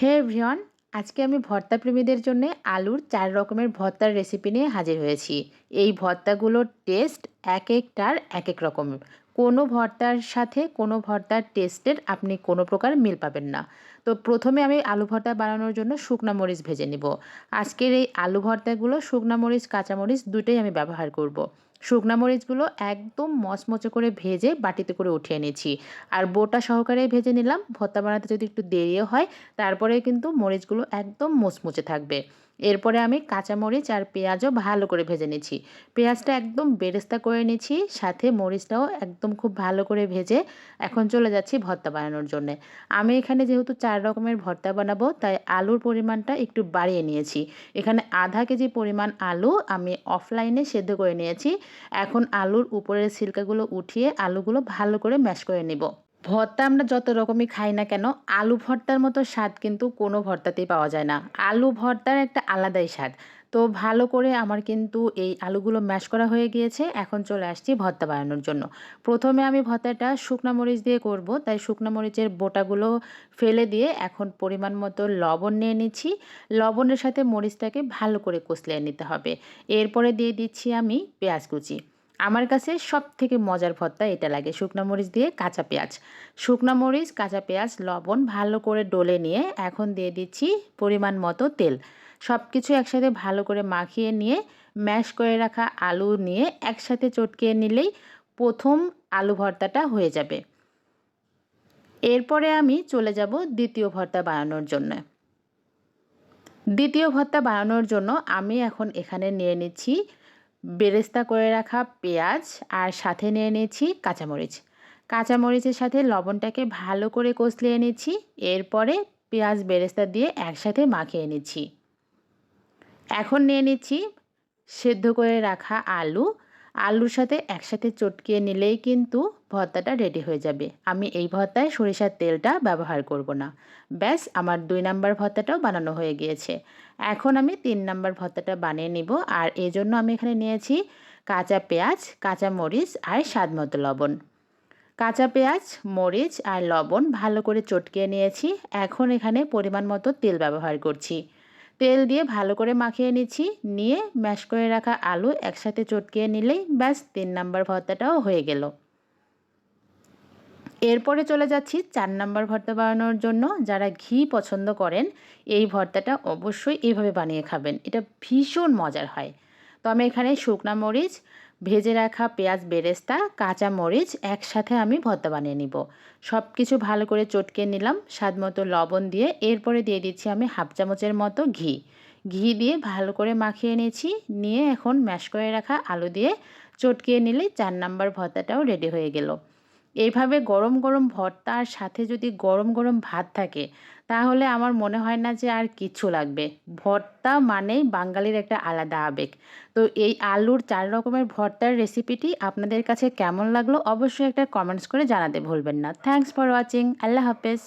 হে ভ্রিয়ন আজকে আমি ভর্তা প্রেমীদের জন্য আলুর চার রকমের ভর্তার রেসিপি নিয়ে হাজির হয়েছি। এই ভর্তাগুলোর টেস্ট এক একটার এক এক রকমের কোনো ভর্তার সাথে কোনো ভর্তার টেস্টের আপনি কোনো প্রকার মিল পাবেন না। তো প্রথমে আমি আলু ভর্তা বানানোর জন্য শুকনা মরিচ ভেজে নিব। আজকের এই আলু ভর্তাগুলো শুকনা মরিচ কাঁচামরিচ দুটোই আমি ব্যবহার করব। শুকনা মরিচগুলো একদম মচমচে করে ভেজে বাটিতে করে উঠিয়ে নিয়েছি। আর বোটা সহকারে ভেজে নিলাম। ভর্তা বানাতে যদি একটু দেরিও হয় তারপরে কিন্তু মরিচগুলো একদম মুচমুচে থাকবে। এরপরে আমি কাঁচামরিচ আর পেঁয়াজও ভালো করে ভেজে নিচ্ছি। পেঁয়াজটা একদম বেরেস্তা করে নিচ্ছি, সাথে মরিচটাও একদম খুব ভালো করে ভেজে এখন চলে যাচ্ছি ভর্তা বানানোর জন্যে। আমি এখানে যেহেতু চার রকমের ভর্তা বানাবো, তাই আলুর পরিমাণটা একটু বাড়িয়ে নিয়েছি। এখানে আধা কেজি পরিমাণ আলু আমি অফলাইনে সেদ্ধ করে নিয়েছি। এখন আলুর উপরের সিল্কাগুলো উঠিয়ে আলুগুলো ভালো করে ম্যাশ করে নেব। ভর্তা আমরা যত রকমই খাই না কেন, আলু ভর্তার মতো স্বাদ কিন্তু কোনো ভর্তাতেই পাওয়া যায় না। আলু ভর্তার একটা আলাদাই স্বাদ। তো ভালো করে আমার কিন্তু এই আলুগুলো ম্যাশ করা হয়ে গিয়েছে, এখন চলে আসছি ভর্তা বানানোর জন্য। প্রথমে আমি ভর্তাটা শুকনা মরিচ দিয়ে করব, তাই শুকনা মরিচের বোটাগুলো ফেলে দিয়ে এখন পরিমাণ মতো লবণ নিয়ে নিচ্ছি। লবণের সাথে মরিচটাকে ভালো করে কষলিয়ে নিতে হবে। এরপরে দিয়ে দিচ্ছি আমি পেঁয়াজ কুচি। আমার কাছে সব থেকে মজার ভর্তা এটা লাগে, শুকনো মরিচ দিয়ে কাঁচা পেঁয়াজ। শুকনো মরিচ, কাঁচা পেঁয়াজ, লবণ ভালো করে ডলে নিয়ে এখন দিয়ে দিচ্ছি পরিমাণ মতো তেল। সব কিছু একসাথে ভালো করে মাখিয়ে নিয়ে, ম্যাশ করে রাখা আলু নিয়ে একসাথে চটকিয়ে নিলেই প্রথম আলু ভর্তাটা হয়ে যাবে। এরপরে আমি চলে যাব দ্বিতীয় ভর্তা বানানোর জন্য। দ্বিতীয় ভর্তা বানানোর জন্য আমি এখন এখানে নিয়ে নিচ্ছি বেরেস্তা করে রাখা পেঁয়াজ আর সাথে নিয়ে নিয়েছি কাঁচামরিচ। কাঁচামরিচের সাথে লবণটাকে ভালো করে কষলিয়ে নিচ্ছি, এরপরে পেঁয়াজ বেরেস্তা দিয়ে একসাথে মাখিয়ে এনেছি এখন নিয়ে নিচ্ছি সেদ্ধ করে রাখা আলু আলুর সাথে একসাথে চটকিয়ে নিলেই কিন্তু ভর্তাটা রেডি হয়ে যাবে। আমি এই ভর্তায় সরিষার তেলটা ব্যবহার করব না। ব্যাস, আমার দুই নাম্বার ভর্তাটাও বানানো হয়ে গিয়েছে। এখন আমি তিন নাম্বার ভর্তাটা বানিয়ে নিব আর এই জন্য আমি এখানে নিয়েছি কাঁচা পেঁয়াজ, কাঁচা মরিচ আর স্বাদ মতো লবণ। কাঁচা পেঁয়াজ, মরিচ আর লবণ ভালো করে চটকিয়ে নিয়েছি। এখন এখানে পরিমাণ মতো তেল ব্যবহার করছি। তেল দিয়ে ভালো করে মাখিয়ে নিচ্ছি। নিয়ে ম্যাশ করে রাখা আলু একসাথে চটকিয়ে নিলেই ব্যাস তিন নাম্বার ভর্তাটাও হয়ে গেল। এরপরে চলে যাচ্ছি চার নাম্বার ভর্তা বানানোর জন্য। যারা ঘি পছন্দ করেন, এই ভর্তাটা অবশ্যই এইভাবে বানিয়ে খাবেন। এটা ভীষণ মজার হয়। তো আমি এখানে শুকনা মরিচ, ভেজে রাখা পেঁয়াজ বেরেস্তা, কাঁচা মরিচ একসাথে আমি ভর্তা বানিয়ে নিব। সব কিছু ভালো করে চটকে নিলাম, স্বাদ মতো লবণ দিয়ে। এরপরে দিয়ে দিচ্ছি আমি হাফ চামচের মতো ঘি। ঘি দিয়ে ভালো করে মাখিয়ে নিয়েছি, নিয়ে এখন ম্যাশ করে রাখা আলু দিয়ে চটকিয়ে নিলে চার নাম্বার ভর্তাটাও রেডি হয়ে গেল। এইভাবে গরম গরম ভর্তার সাথে যদি গরম গরম ভাত থাকে তাহলে আমার মনে হয় না যে আর কিছু লাগবে। ভর্তা মানেই বাঙালির একটা আলাদা আবেগ। তো এই আলুর চার রকমের ভর্তার রেসিপিটি আপনাদের কাছে কেমন লাগল অবশ্যই একটা কমেন্টস করে জানাতে ভুলবেন না। থ্যাংকস ফর ওয়াচিং আল্লাহ হাফেজ।